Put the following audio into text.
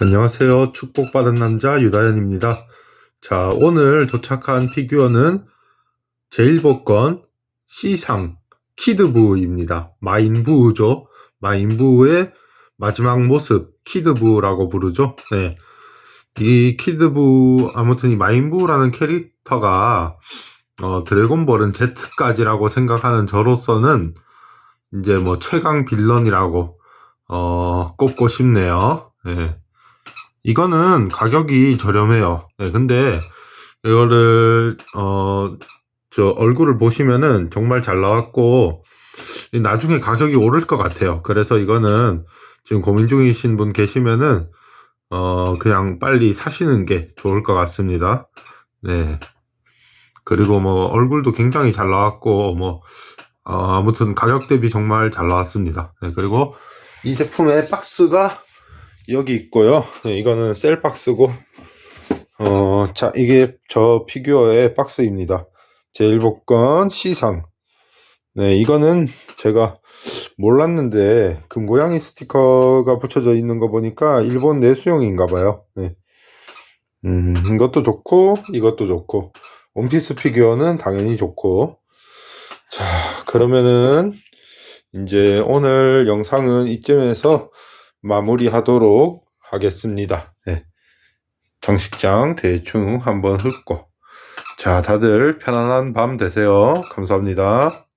안녕하세요. 축복받은 남자 유다현입니다. 자, 오늘 도착한 피규어는 제1복권 C상 키드부입니다. 마인부죠. 마인부의 마지막 모습 키드부라고 부르죠. 네. 이 키드부 아무튼 이 마인부라는 캐릭터가 어, 드래곤볼은 Z까지라고 생각하는 저로서는 이제 뭐 최강 빌런이라고 어, 꼽고 싶네요. 네. 이거는 가격이 저렴해요. 네, 근데 이거를 어, 저 얼굴을 보시면은 정말 잘 나왔고 나중에 가격이 오를 것 같아요. 그래서 이거는 지금 고민 중이신 분 계시면은 어, 그냥 빨리 사시는 게 좋을 것 같습니다. 네. 그리고 뭐 얼굴도 굉장히 잘 나왔고 뭐 어, 아무튼 가격 대비 정말 잘 나왔습니다. 네, 그리고 이 제품의 박스가 여기 있고요. 네, 이거는 셀 박스고 어, 자, 이게 저 피규어의 박스입니다. 제1복권 C상. 네, 이거는 제가 몰랐는데 그 모양이 스티커가 붙여져 있는 거 보니까 일본 내수용인가 봐요. 네. 음, 이것도 좋고 이것도 좋고 원피스 피규어는 당연히 좋고 자, 그러면은 이제 오늘 영상은 이쯤에서 마무리하도록 하겠습니다. 네. 정식장 대충 한번 훑고 자, 다들 편안한 밤 되세요. 감사합니다.